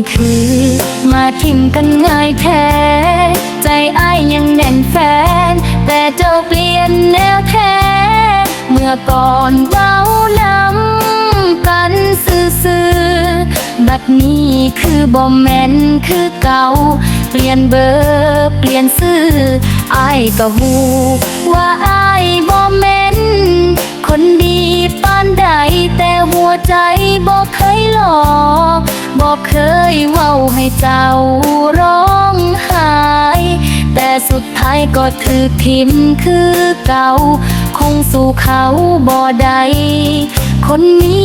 ่คือ มาทิมกันง่ายแท้ ใจอ้ายยังแน่นแฟน แต่เจ้าเปลี่ยนแนวแท้ เมื่อก่อนเบาล้ำกันซื่อๆบัดนี้คือบอมแมนคือเก่า เปลี่ยนเบอร์เปลี่ยนซื่ออ้ายก็หูว่าอ้ายบอมแมนคนดีปานใดแต่หัวใจบอกเคยหลอก บอกเคยเว้าให้เจ้าร้องไห้แต่สุดท้ายก็ถือทิมคือเก่า คงสู่เขาบ่ได้คนมี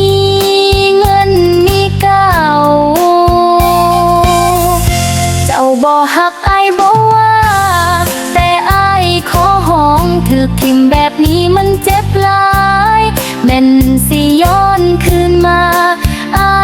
เงินมีเก่า เจ้าบ่ฮักไอ้ายบ่ว่าแต่ไอ้ายขอห้องถึกทิมแบบนี้มันเจ็บหลายแม่นสิย้อนคืนมาไอ้า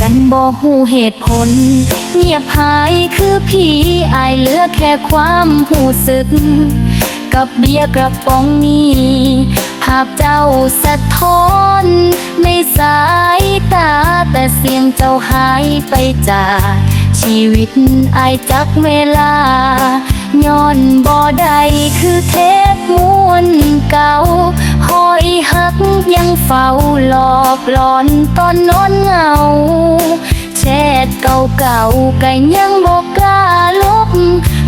กันบ่หูเหตุผล เงียบหายคือผีอายเหลือแค่ความหูสึก กับเบียร์กระป๋องนี้ภาพเจ้าสะท้อนในสายตา แต่เสียงเจ้าหายไปจากชีวิตอายจักเวลา ย้อนบ่ได้ เฝ้าหลอกหลอนตอนนอนเหงาแชทเก่าๆก็ยังบอกกล้าลบ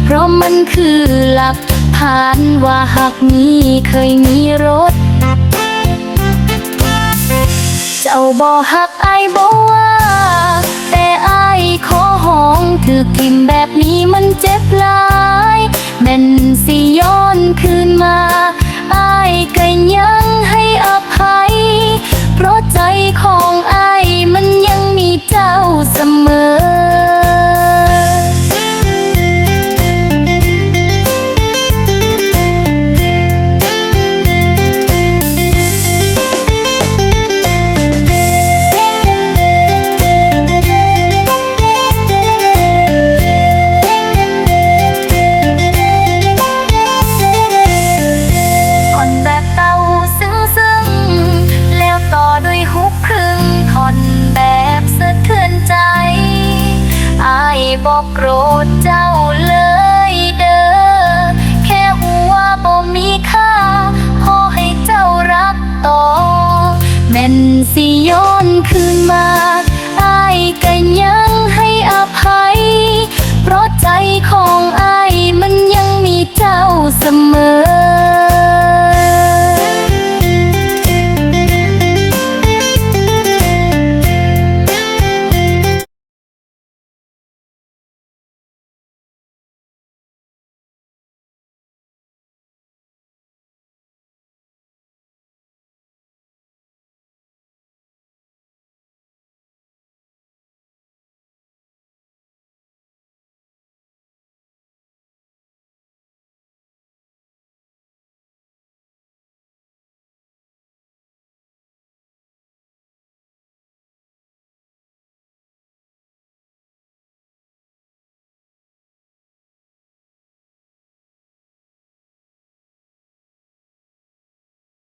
เพราะมันคือหลักฐานว่าหักนี้เคยมีรถ เจ้าบ่ฮักไอ้ายบ่ว่า แต่ไอ้ายขอห้องถือทิมแบบนี้มันเจ็บหลายแม่นสิย้อนคืนมาไอ้ายก็ยังให้อภัย บอกโกรธเจ้าเลยเด้อ แค่หัวบ่มีค่าพอให้เจ้ารักต่อแม่นสิย้อนคืนมา